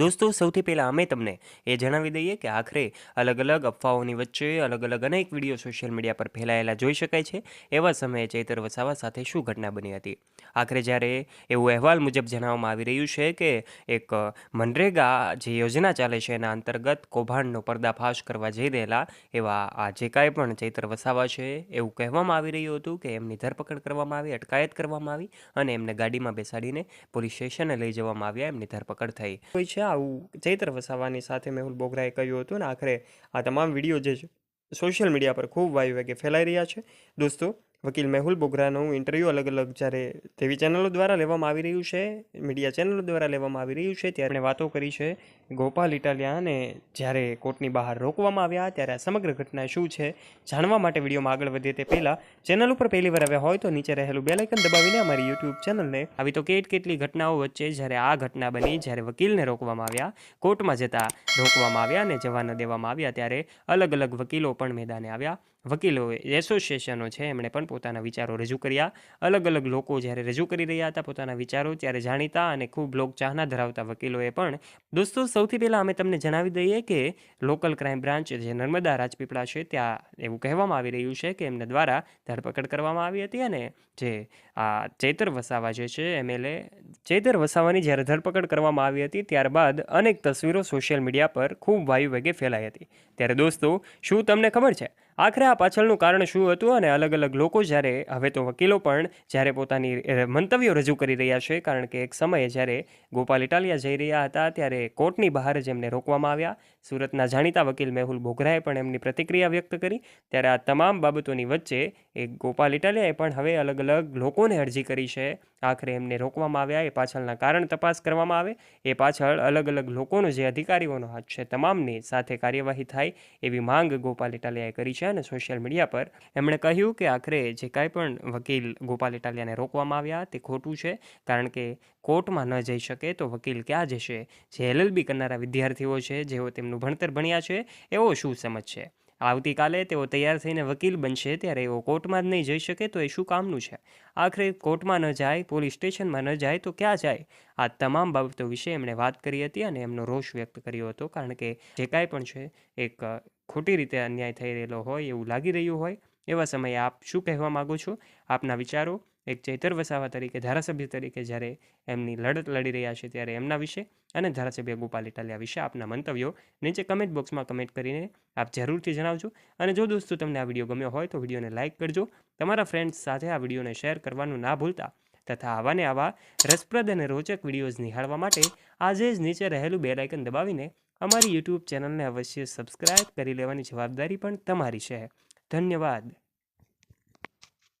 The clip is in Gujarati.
દોસ્તો, સૌથી પહેલાં અમે તમને એ જણાવી દઈએ કે આખરે અલગ અલગ અફવાઓની વચ્ચે અલગ અલગ અનેક વીડિયો સોશિયલ મીડિયા પર ફેલાયેલા જોઈ શકાય છે. એવા સમયે ચૈતર વસાવા સાથે શું ઘટના બની હતી? આખરે જ્યારે એવું અહેવાલ મુજબ જણાવવામાં આવી રહ્યું છે કે એક મનરેગા જે યોજના ચાલે છે, એના અંતર્ગત કૌભાંડનો પર્દાફાશ કરવા જઈ રહેલા એવા આ જે કાંઈ પણ ચૈતર વસાવા છે, એવું કહેવામાં આવી રહ્યું હતું કે એમની ધરપકડ કરવામાં આવી, અટકાયત કરવામાં આવી અને એમને ગાડીમાં બેસાડીને પોલીસ સ્ટેશને લઈ જવામાં આવ્યા, એમની ધરપકડ થઈ. છે. આવું ચૈત્ર વસાવાની સાથે મેહુલ બોગરાએ કહ્યું હતું ને, આખરે આ તમામ વીડિયો જે સોશિયલ મીડિયા પર ખૂબ વાયુ વેગે ફેલાઈ રહ્યા છે. દોસ્તો વકીલ મેહુલ બોગરાનું ઇન્ટરવ્યૂ અલગ અલગ જ્યારે તેવી ચેનલો દ્વારા લેવામાં આવી રહ્યું છે મીડિયા ચેનલો દ્વારા લેવામાં આવી રહ્યું છે, ત્યારે વાતો કરી છે ગોપાલ ઇટાલિયાને. જ્યારે કોર્ટની બહાર રોકવામાં આવ્યા ત્યારે આ સમગ્ર ઘટના શું છે, જાણવા માટે વિડીયોમાં આગળ વધીએ તે પહેલાં ચેનલ ઉપર પહેલી વાર આવ્યા હોય તો નીચે રહેલું બેલાઇકન દબાવીને અમારી યુટ્યુબ ચેનલને આવી તો કેટ કેટલી ઘટનાઓ વચ્ચે જ્યારે આ ઘટના બની, જ્યારે વકીલને રોકવામાં આવ્યા, કોર્ટમાં જતા રોકવામાં આવ્યા અને જવા ન દેવામાં આવ્યા, ત્યારે અલગ અલગ વકીલો પણ મેદાને આવ્યા. વકીલો એસોસિએશનો છે, એમણે પણ પોતાના વિચારો રજૂ કર્યા. અલગ અલગ લોકો જ્યારે રજૂ કરી રહ્યા હતા, પોતાના વિચારો ત્યારે જાણીતા અને ખૂબ લોક ચાહના ધરાવતા વકીલોએ પણ દોસ્તો, સૌથી પહેલાં અમે તમને જણાવી દઈએ કે લોકલ ક્રાઇમ બ્રાન્ચ જે નર્મદા રાજપીપળા છે, ત્યાં એવું કહેવામાં આવી રહ્યું છે કે એમના દ્વારા ધરપકડ કરવામાં આવી હતી અને જે આ ચૈતર વસાવા જે છે એમએલએ ચૈતર વસાવાની જ્યારે ધરપકડ કરવામાં આવી હતી, ત્યારબાદ અનેક તસવીરો સોશિયલ મીડિયા પર ખૂબ વાયુ વેગે ફેલાઈ હતી. ત્યારે દોસ્તો, શું તમને ખબર છે? આખરે આ પાછળનું કારણ શું હતું અને અલગ અલગ લોકો જ્યારે, હવે તો વકીલો પણ જ્યારે પોતાની મંતવ્યો રજૂ કરી રહ્યા છે, કારણ કે એક સમયે જ્યારે ગોપાલ ઇટાલિયા જઈ રહ્યા હતા, ત્યારે કોર્ટની બહાર જ એમને રોકવામાં આવ્યા. સુરતના જાણીતા વકીલ મેહુલ બોગરાએ પણ એમની પ્રતિક્રિયા વ્યક્ત કરી. ત્યારે આ તમામ બાબતોની વચ્ચે એક ગોપાલ ઇટાલિયાએ પણ હવે અલગ અલગ લોકોને અરજી કરી છે. આખરે એમને રોકવામાં આવ્યા, એ પાછળના કારણ તપાસ કરવામાં આવે, એ પાછળ અલગ અલગ લોકોનો જે અધિકારીઓનો હાથ છે તમામની સાથે કાર્યવાહી થાય એવી માંગ ગોપાલ ઇટાલિયાએ કરી છે અને સોશિયલ મીડિયા પર એમણે કહ્યું કે આખરે જે કાંઈ પણ વકીલ ગોપાલ ઇટાલિયાને રોકવામાં આવ્યા તે ખોટું છે, કારણ કે કોર્ટમાં ન જઈ શકે તો વકીલ ક્યાં જશે? જે એલએલબી કરનારા વિદ્યાર્થીઓ છે, જેઓ તેમનું ભણતર ભણ્યા છે એવો શું સમજ છે આવતીકાલે તેઓ તૈયાર થઈને વકીલ બનશે, ત્યારે એઓ કોર્ટમાં જ નહીં જઈ શકે, તો એ શું કામનું છે? આખરે કોર્ટમાં ન જાય, પોલીસ સ્ટેશનમાં ન જાય, તો ક્યાં જાય? આ તમામ બાબતો વિશે એમણે વાત કરી હતી અને એમનો રોષ વ્યક્ત કર્યો હતો, કારણ કે જે કાંઈ પણ છે, એક ખોટી રીતે અન્યાય થઈ રહેલો હોય એવું લાગી રહ્યું હોય, એવા સમયે આપ શું કહેવા માગો છો? આપના વિચારો? એક ચૈતર વસાવા તરીકે, ધારાસભ્ય તરીકે જ્યારે એમની લડત લડી રહ્યા છે ત્યારે એમના વિશે અને ધારાસભ્ય ગોપાલ ઇટાલિયા વિશે આપના મંતવ્યો નીચે કમેન્ટ બોક્સમાં કમેન્ટ કરીને આપ જરૂરથી જણાવજો. અને જો દોસ્તો તમને આ વીડિયો ગમ્યો હોય તો વિડીયોને લાઇક કરજો. તમારા ફ્રેન્ડ્સ સાથે આ વિડીયોને શેર કરવાનું ના ભૂલતા તથા આવાને આવા રસપ્રદ અને રોચક વિડીયોઝ નિહાળવા માટે આજે જ નીચે રહેલું બેલાઇકન દબાવીને અમારી યુટ્યુબ ચેનલને અવશ્ય સબસ્ક્રાઇબ કરી લેવાની જવાબદારી પણ તમારી છે. ધન્યવાદ.